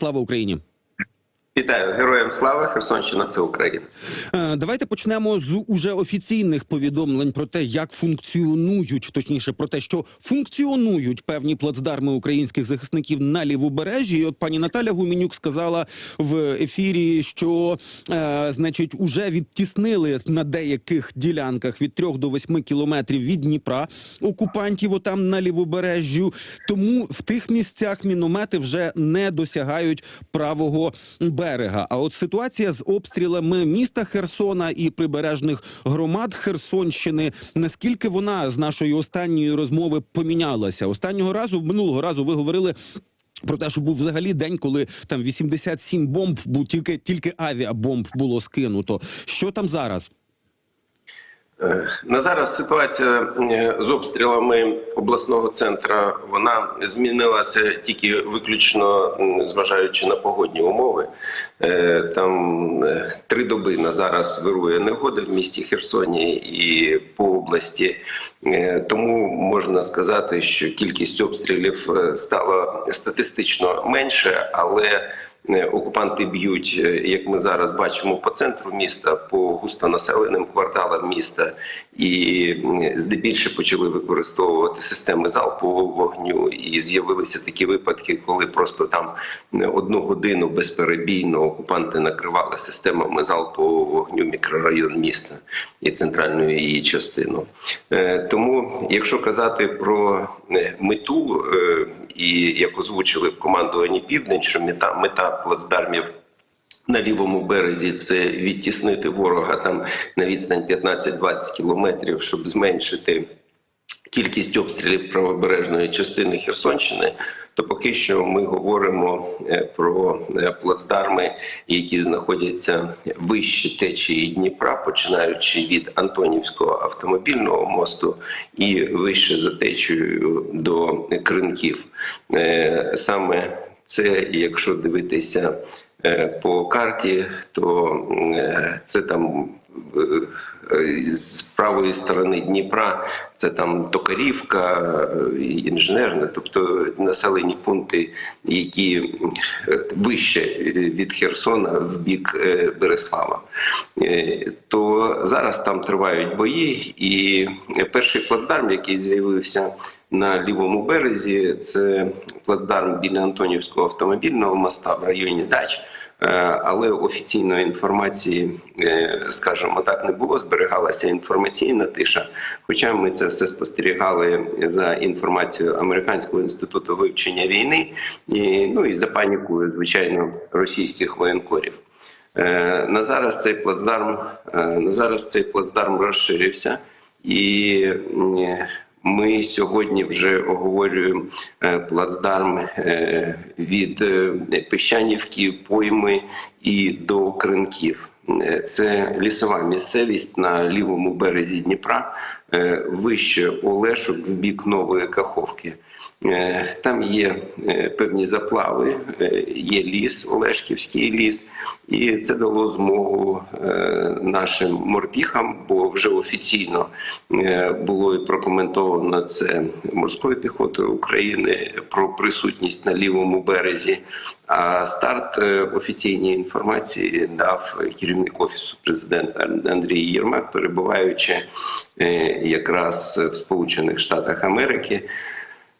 Слава Україні! Вітаю героям слава Херсонщина. Це Україна. Е, Давайте почнемо з уже офіційних повідомлень про те, як функціонують, точніше про те, що функціонують певні плацдарми українських захисників на лівобережжі. І От пані Наталя Гуменюк сказала в ефірі, що е, значить уже відтіснили на деяких ділянках від 3 до 8 кілометрів від Дніпра окупантів отам на лівобережжю. Тому в тих місцях міномети вже не досягають правого берега. А от ситуація з обстрілами міста Херсона і прибережних громад Херсонщини. Наскільки вона з нашої останньої розмови помінялася? Останнього разу, минулого разу, ви говорили. Про те, що був взагалі день, коли там 87 бомб, був тільки тільки авіабомб було скинуто. Що там зараз? Е, На зараз ситуація е, з обстрілами обласного центру вона змінилася тільки виключно зважаючи на погодні умови. Е, Там е, три доби на зараз вирує негода в місті Херсоні і по області. Е, Тому можна сказати, що кількість обстрілів стала статистично менше, але Окупанти б'ють, як ми зараз бачимо, по центру міста, по густонаселеним кварталам міста, і здебільше почали використовувати системи залпового вогню. І з'явилися такі випадки, коли просто там одну годину безперебійно окупанти накривали системами залпового вогню мікрорайон міста і центральну її частину. Е, Тому, якщо казати про е, мету, е, і як озвучили в командуванні Південь, що мета мета плацдармів. На лівому березі це відтіснити ворога там на відстань 15-20 кілометрів, щоб зменшити кількість обстрілів правобережної частини Херсонщини. То поки що ми говоримо е, про е, плацдарми, які знаходяться вище течії Дніпра, починаючи від Антонівського автомобільного мосту і вище за течією до кринків. Е, Саме це, якщо дивитися по карті, то це там з правої сторони Дніпра, це там Токарівка, е, інженерне, тобто населені пункти, які е, вище е, від Херсона в бік е, Береслава. Е, То зараз там тривають бої, і перший плацдарм, який з'явився на лівому березі, це плацдарм біля Антонівського автомобільного моста в районі Дач. Е, Але офіційної інформації, е, скажімо так, не було. Зберігалася інформаційна тиша. Хоча ми це все спостерігали за інформацією Американського інституту вивчення війни, і ну і за панікою, звичайно, російських воєнкорів. Е, На зараз цей плацдарм на зараз цей плацдарм розширився, і ми сьогодні вже оговорюємо е, плацдарм е, від Пещанівки, Піщанівки, пойми і до Кринків. Е, Це лісова місцевість на лівому березі Дніпра, е, вище Олешок в бік Нової Каховки. Е, Там є е, певні заплави, е, є ліс, Олешківський ліс, і це дало змогу нашим морпіхам, бо вже офіційно було і прокоментовано це морською піхотою України про присутність на лівому березі. А старт офіційній інформації дав керівник офісу президента Андрій Єрмак, перебуваючи якраз в Сполучених Штатах Америки.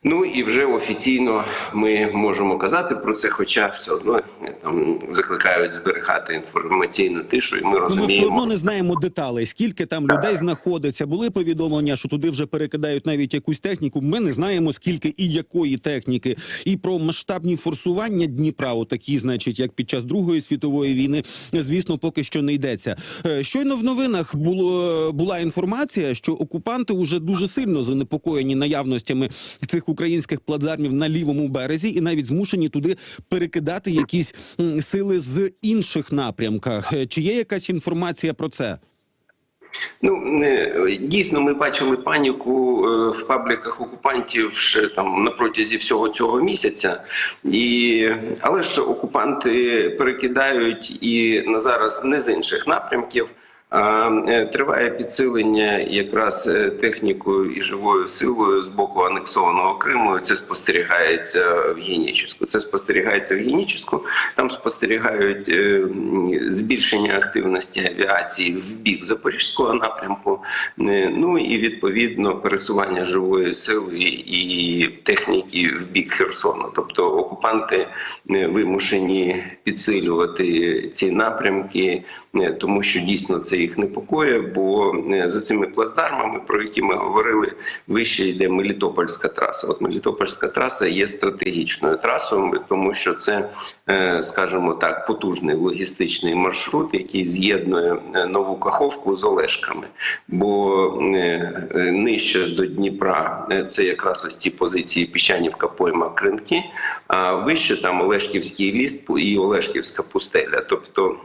Ну і вже офіційно ми можемо казати про це, хоча все одно е, там закликають зберігати інформаційну тишу, і ми Ну, ми все одно не знаємо деталей, скільки там людей знаходиться. Були повідомлення, що туди вже перекидають навіть якусь техніку. Ми не знаємо скільки і якої техніки, і про масштабні форсування Дніпра, отакі, значить, як під час Другої світової війни, звісно, поки що не йдеться. Е, Щойно в новинах було була інформація, що окупанти вже дуже сильно занепокоєні наявностями цих українських плацдармів на лівому березі, і навіть змушені туди перекидати якісь сили з інших напрямках. Е, Чи є якась інформація про це? Ну е, дійсно, ми бачили паніку е, в пабліках окупантів ще там на протязі всього цього місяця, і але ж окупанти перекидають і на зараз не з інших напрямків. Е, триває підсилення якраз е, технікою і живою силою з боку анексованого Криму. Це спостерігається в Геніческу. Це спостерігається в Геніческу. Там спостерігають е, збільшення активності авіації в бік запорізького напрямку. Ну і відповідно пересування живої сили і техніки в бік Херсону. Тобто окупанти вимушені підсилювати ці напрямки, тому що дійсно це їх непокоїть, бо е, за цими плацдармами, про які ми говорили, вище йде Мелітопольська траса. От Мелітопольська траса є стратегічною трасою, тому що це, е, скажімо так, потужний логістичний маршрут, який з'єднує е, нову Каховку з Олешками. Бо е, е, нижче до Дніпра е, це якраз ось ці позиції Піщанівка, Пойма, Кринки, а вище там Олешківський ліс і Олешківська пустеля. Тобто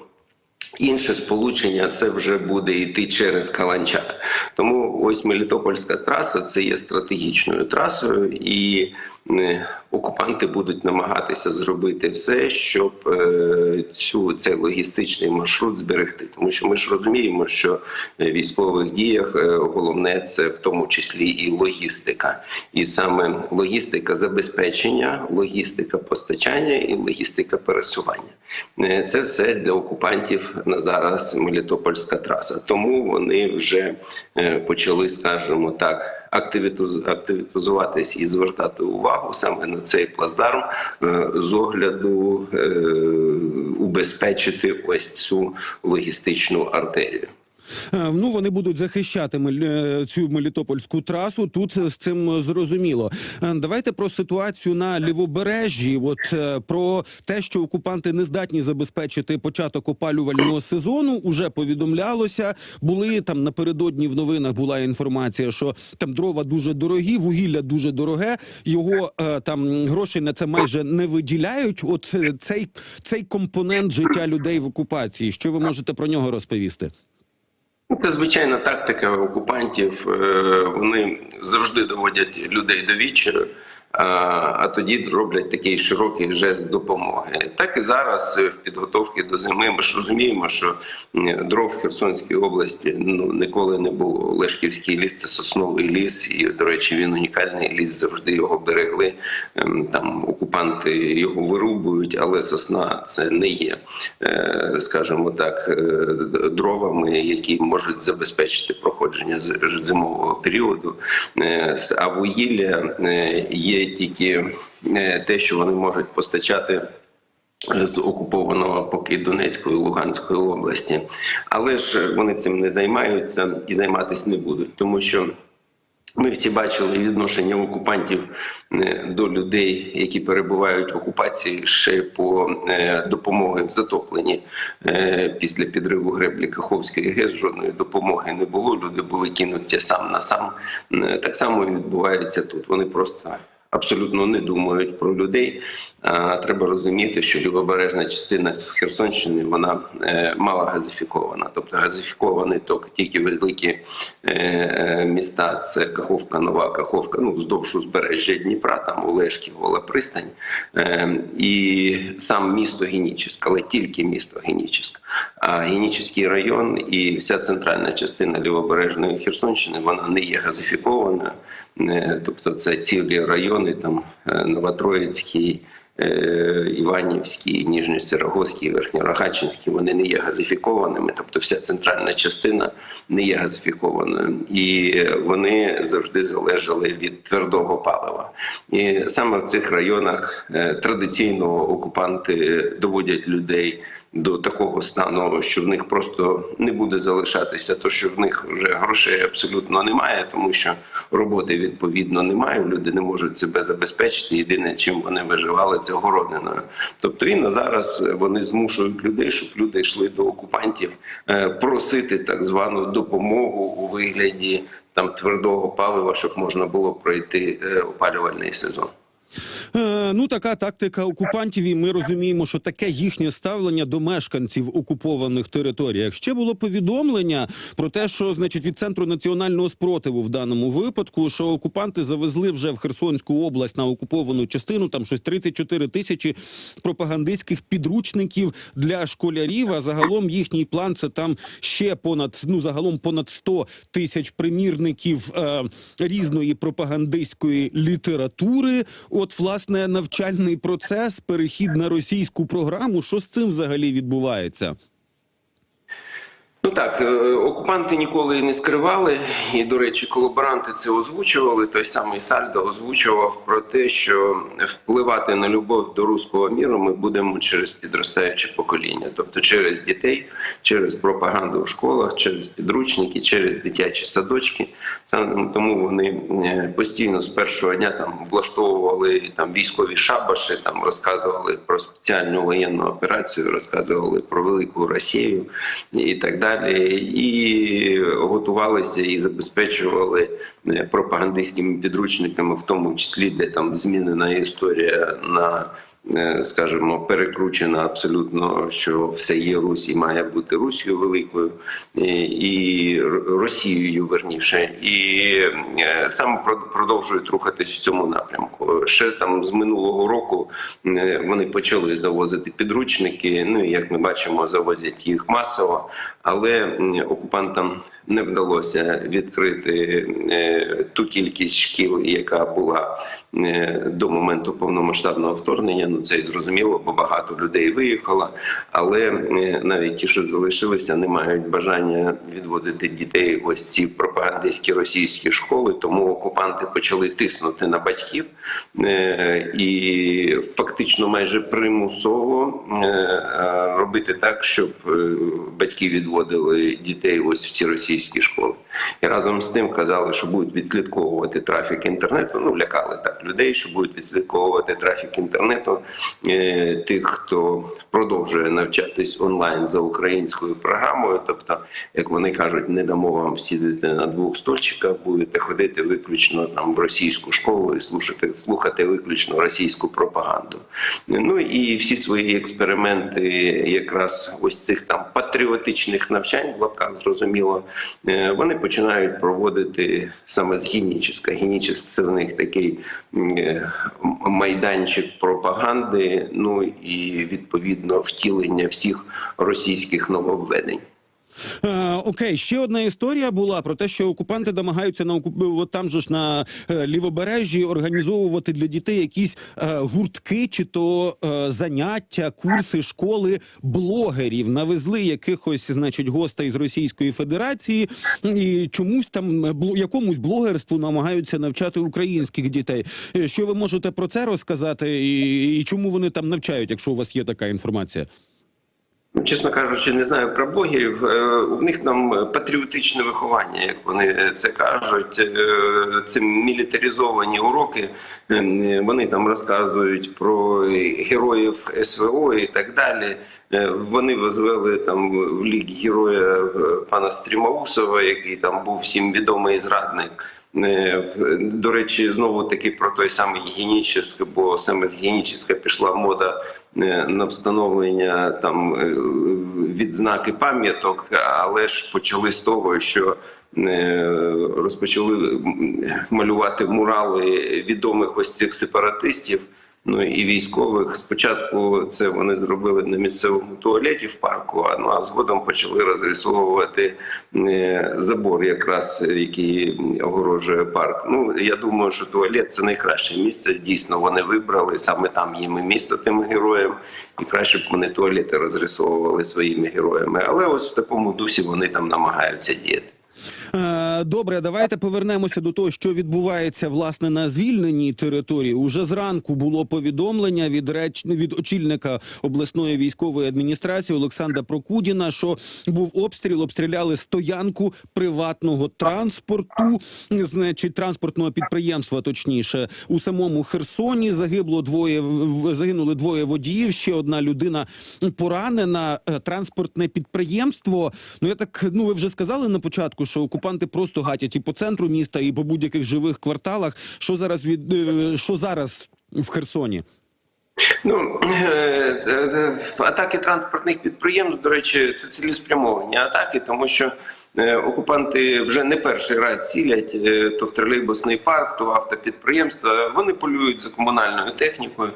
Інше сполучення це вже буде йти через Каланчак. Тому ось Мелітопольська траса це є стратегічною трасою, і е, окупанти будуть намагатися зробити все, щоб е, цю цей логістичний маршрут зберегти. Тому що ми ж розуміємо, що в військових діях е, головне це в тому числі і логістика, і саме логістика забезпечення, логістика постачання і логістика пересування. Е, Це все для окупантів на зараз Мелітопольська траса. Тому вони вже е, почали, скажімо так, активізуватись і звертати увагу саме на цей плацдарм е, з огляду е, убезпечити ось цю логістичну артерію. Е, Ну вони будуть захищати е, цю мелітопольську трасу. Тут з цим зрозуміло. Е, Давайте про ситуацію на лівобережжі. От про те, що окупанти не здатні забезпечити початок опалювального сезону, уже повідомлялося. Були там напередодні в новинах була інформація, що там дрова дуже дорогі, вугілля дуже дороге. Його там грошей на це майже не виділяють. От цей, цей компонент життя людей в окупації. Що ви можете про нього розповісти? Ну, Це звичайна тактика окупантів. Е, Вони завжди доводять людей до відчаю, а, тоді роблять такий широкий жест допомоги. Так і зараз е, в підготовці до зими. Ми ж розуміємо, що дров в Херсонській області ну ніколи не було. Лешківський ліс це сосновий ліс, і до речі, він унікальний ліс. Завжди його берегли. Ем, Там окупанти його вирубують, але сосна це не є, е, скажімо так, е, дровами, які можуть забезпечити проходження зимового періоду. А вугілля е, тільки е, те, що вони можуть постачати. З окупованого поки Донецької Луганської області, але ж вони цим не займаються і займатися не будуть, тому що ми всі бачили відношення окупантів е, до людей, які перебувають в окупації ще по е, допомоги в затопленні після підриву греблі Каховської ГЕС. Жодної допомоги не було. Люди були кинуті сам на сам. Так само відбувається тут. Вони просто абсолютно не думають про людей. Треба розуміти, що лівобережна частина Херсонщини вона е, мало газифікована. Тобто газифіковані тільки- тільки великі е, е, міста. Це Каховка, Нова Каховка, ну вздовж узбережжя Дніпра, там Олешків, Гола Пристань е, і сам місто Генічеськ, але тільки місто Генічеськ. А Генічеський район і вся центральна частина лівобережної Херсонщини вона не є газифікованою. Тобто це цілі райони, там Новотроїцький, Іванівський, Ніжньосерогоський, Верхньорогачинський, вони не є газифікованими, тобто вся центральна частина не є газифікованою, і вони завжди залежали від твердого палива. І саме в цих районах е, традиційно окупанти доводять людей. До такого стану, що в них просто не буде залишатися, то що в них вже грошей абсолютно немає, тому що роботи відповідно немає. Люди не можуть себе забезпечити. Єдине, чим вони виживали, це городиною. Тобто і на зараз вони змушують людей, щоб люди йшли до окупантів е, просити так звану допомогу у вигляді там твердого палива, щоб можна було пройти е, опалювальний сезон. Ну, така тактика окупантів, і ми розуміємо, що таке їхнє ставлення до мешканців окупованих територіях. Ще було повідомлення про те, що значить від центру національного спротиву в даному випадку, що окупанти завезли вже в Херсонську область на окуповану частину там щось 34 тисячі пропагандистських підручників для школярів. А загалом їхній план це там ще понад ну загалом понад 100 тисяч примірників е, різної пропагандистської літератури. От власне навчальний процес, перехід на російську програму. Що з цим взагалі відбувається? Ну так, е, окупанти ніколи не скривали, і до речі, колаборанти це озвучували. Той самий Сальдо озвучував про те, що впливати на любов до руського міру ми будемо через підростаюче покоління, тобто через дітей, через пропаганду в школах, через підручники, через дитячі садочки. Тому вони е, постійно з першого дня там влаштовували там військові шабаші, там розказували про спеціальну воєнну операцію, розказували про велику Росію і так далі, і готувалися і забезпечували е, пропагандистськими підручниками, в тому числі де там змінена історія на. Е, Скажімо, перекручена абсолютно, що все є Русь і має бути Русію великою і, Росією верніше, і е, саме продовжують рухатись в цьому напрямку. Ще там з минулого року е, вони почали завозити підручники. Ну і як ми бачимо, завозять їх масово, але окупантам не вдалося відкрити е, ту кількість шкіл, яка була е, до моменту повномасштабного вторгнення. Ну це й зрозуміло, бо багато людей виїхало. Але е, навіть ті, що залишилися, не мають бажання відводити дітей ось ці пропагандистські російські школи. Тому окупанти почали тиснути на батьків і фактично майже примусово робити так, щоб батьки відводили дітей ось в ці російські школи. І разом з тим казали, що будуть відслідковувати трафік інтернету. Ну лякали так людей, що будуть відслідковувати трафік інтернету е, тих, хто продовжує навчатись онлайн за українською програмою. Тобто, як вони кажуть, не дамо вам сідати на двох стольчиках, будете ходити виключно там в російську школу і слухати, слухати виключно російську пропаганду. Ну і всі свої експерименти, якраз ось цих там патріотичних навчань, в лапках зрозуміло, вони починають проводити саме з гінічська. Гінічськ це в них такий е, майданчик пропаганди, ну і відповідно втілення всіх російських нововведень. Е, окей, ще одна історія була про те, що окупанти намагаються на окуп... от там же ж на е, лівобережжі організовувати для дітей якісь е, гуртки, чи то е, заняття, курси, школи блогерів. Навезли якихось, значить, гостей з Російської Федерації і чомусь там е, бло... якомусь блогерству намагаються навчати українських дітей. Е, Що ви можете про це розказати, і, і чому вони там навчають, якщо у вас є така інформація? Чесно кажучи, не знаю про блогерів. Е, У них там патріотичне виховання, як вони це кажуть. Е, Це мілітаризовані уроки. Е, Вони там розказують про героїв СВО і так далі. Вони возвели там в лік героя пана Стрімаусова, який там був всім відомий зрадник. До речі, знову таки про той самий гігієнічний, бо саме з гігієнічного пішла мода е, на встановлення там е, відзнаки пам'яток, але ж почали з того, що е, розпочали малювати мурали відомих ось цих сепаратистів. Ну і військових спочатку це вони зробили на місцевому туалеті в парку, а ну а згодом почали розрисовувати е, забор, якраз який огорожує парк. Ну я думаю, що туалет це найкраще місце. Дійсно, вони вибрали саме там їм і місто тим героям, і краще б вони туалети розрисовували своїми героями. Але ось в такому дусі вони там намагаються діяти. Добре, давайте повернемося до того, що відбувається власне на звільненій території. Уже зранку було повідомлення від реч... від очільника обласної військової адміністрації Олександра Прокудіна, що був обстріл, обстріляли стоянку приватного транспорту, значить транспортного підприємства, точніше, у самому Херсоні. Загибло двоє загинули двоє водіїв. Ще одна людина поранена. Е, Транспортне підприємство. Ну я так ну ви вже сказали на початку, що окупанти просто гатять і по центру міста, і по будь-яких живих кварталах. Що зараз від е, що зараз в Херсоні? Ну е, е, атаки транспортних підприємств, до речі, це цілеспрямовані атаки, тому що окупанти вже не перший раз цілять то в тролейбусний парк, то в автопідприємства. Вони полюють за комунальною технікою,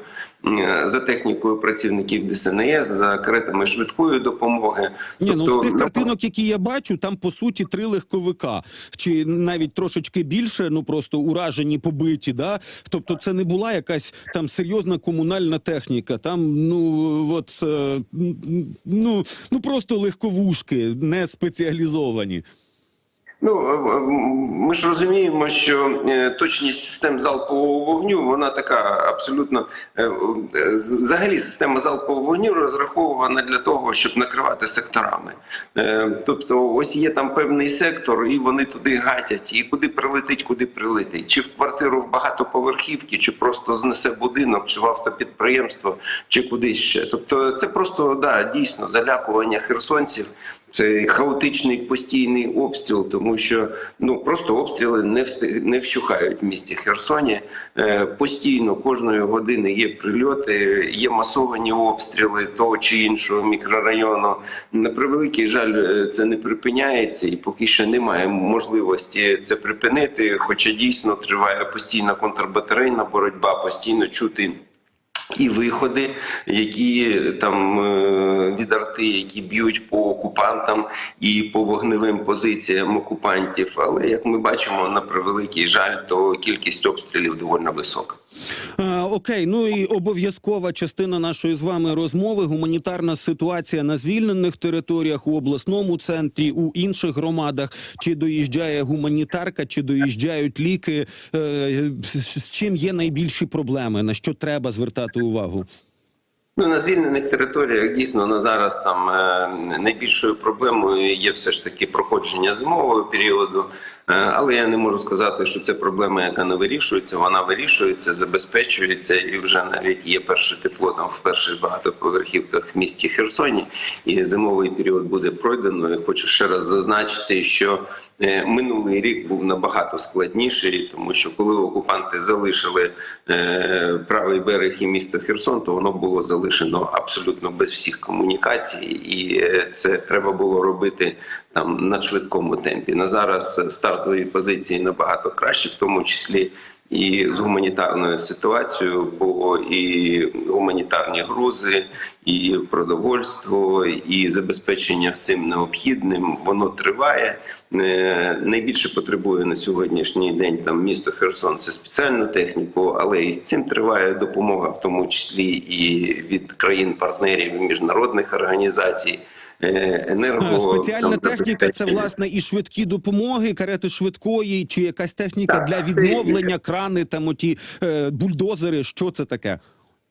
за технікою працівників ДСНС, за каретами швидкої допомоги. Ні, ну з Тобто, тих картинок, які я бачу, там по суті три легковика, чи навіть трошечки більше, ну просто уражені, побиті. Да? Тобто, це не була якась там серйозна комунальна техніка. Там ну от е, ну, ну просто легковушки, не спеціалізовані. Ну е, е, ми ж розуміємо, що е, точність систем залпового вогню вона така абсолютно взагалі система залпового вогню розрахована для того, щоб накривати секторами. Тобто, ось є там певний сектор, і вони туди гатять, і куди прилетить, куди прилетить, чи в квартиру в багатоповерхівки, чи просто знесе будинок, чи в автопідприємство, чи кудись ще. Тобто, це просто да дійсно залякування херсонців. Це хаотичний постійний обстріл, тому що ну просто обстріли не встиг, не вщухають в місті Херсоні. Е, постійно кожної години є прильоти, є масовані обстріли того чи іншого мікрорайону. На превеликий жаль, е, це не припиняється, і поки що немає можливості це припинити. Хоча дійсно триває постійна контрбатарейна боротьба, постійно чути. І виходи, які там е, від арти, які б'ють по окупантам і по вогневим позиціям окупантів. Але як ми бачимо, на превеликий жаль, то кількість обстрілів доволі висока. Е, окей, ну і обов'язкова частина нашої з вами розмови гуманітарна ситуація на звільнених територіях у обласному центрі, у інших громадах. Чи доїжджає гуманітарка, чи доїжджають ліки? Е, з чим є найбільші проблеми? На що треба звертати увагу? Ну на звільнених територіях дійсно на зараз там е, найбільшою проблемою є все ж таки проходження зимового періоду. Е, Але я не можу сказати, що це проблема, яка не вирішується. Вона вирішується, забезпечується, і вже навіть є перше тепло там в перших багатоповерхівках в місті Херсоні. І зимовий період буде пройдено. І хочу ще раз зазначити, що е, минулий рік був набагато складніший, тому що коли окупанти залишили е, правий берег і місто Херсон, то воно було залишено абсолютно без всіх комунікацій, і це треба було робити там на швидкому темпі. На зараз стартові позиції набагато кращі, в тому числі. І з гуманітарною ситуацією, бо і гуманітарні грузи, і продовольство, і забезпечення всім необхідним воно триває. Е, Найбільше потребує на сьогоднішній день там місто Херсон це спеціальну техніку, але і з цим триває допомога, в тому числі і від країн-партнерів міжнародних організацій. Е, Енерго Спеціальна там, техніка це власне і швидкі допомоги, карети швидкої, чи якась техніка Так, для це- відновлення, крани, там оті е, бульдозери. Що це таке?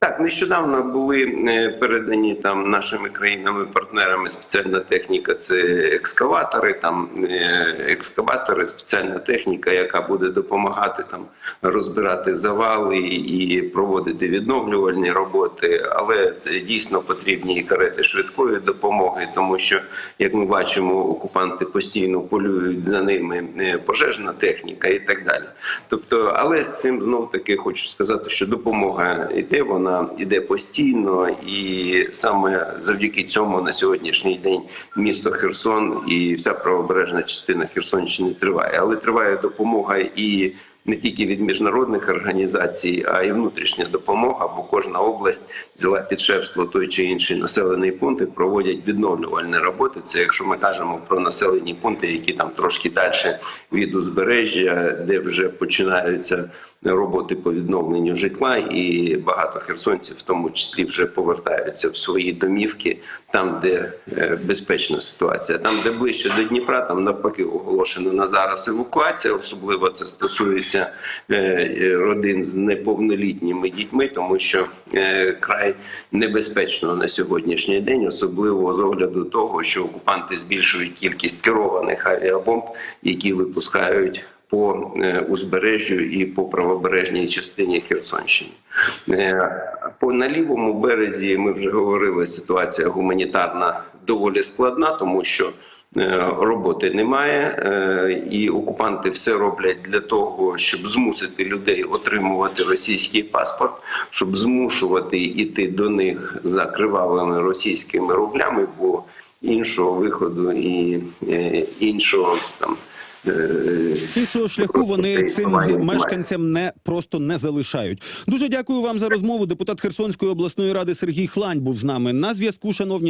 Так, нещодавно були е, передані там нашими країнами-партнерами спеціальна техніка. Це екскаватори, там е, екскаватори, спеціальна техніка, яка буде допомагати там розбирати завали і проводити відновлювальні роботи. Але це дійсно потрібні і карети швидкої допомоги, тому що, як ми бачимо, окупанти постійно полюють за ними е, пожежна техніка і так далі. Тобто, але з цим знов таки хочу сказати, що допомога йде, вона йде постійно, і саме завдяки цьому на сьогоднішній день місто Херсон і вся правобережна частина Херсонщини триває. Але триває допомога і не тільки від міжнародних організацій, а й внутрішня допомога, бо кожна область взяла під шефство той чи інший населений пункт і проводять відновлювальні роботи. Це якщо ми кажемо про населені пункти, які там трошки далі від узбережжя, де вже починаються роботи по відновленню житла, і багато херсонців, в тому числі, вже повертаються в свої домівки, там, де е, безпечна ситуація. Там, де ближче до Дніпра, там навпаки оголошена на зараз евакуація. Особливо це стосується е, е, родин з неповнолітніми дітьми, тому що край небезпечно на сьогоднішній день, особливо з огляду того, що окупанти збільшують кількість керованих авіабомб, які випускають по е, узбережжю і по правобережній частині Херсонщини. Е, По на лівому березі ми вже говорили, ситуація гуманітарна доволі складна, тому що е, роботи немає, і окупанти все роблять для того, щоб змусити людей отримувати російський паспорт, щоб змушувати йти до них за кривавими російськими рублями, бо іншого виходу і іншого там. Е, Іншого шляху вони цим мешканцям не просто не залишають. Дуже дякую вам за розмову. Депутат Херсонської обласної ради Сергій Хлань був з нами на зв'язку. Шановні.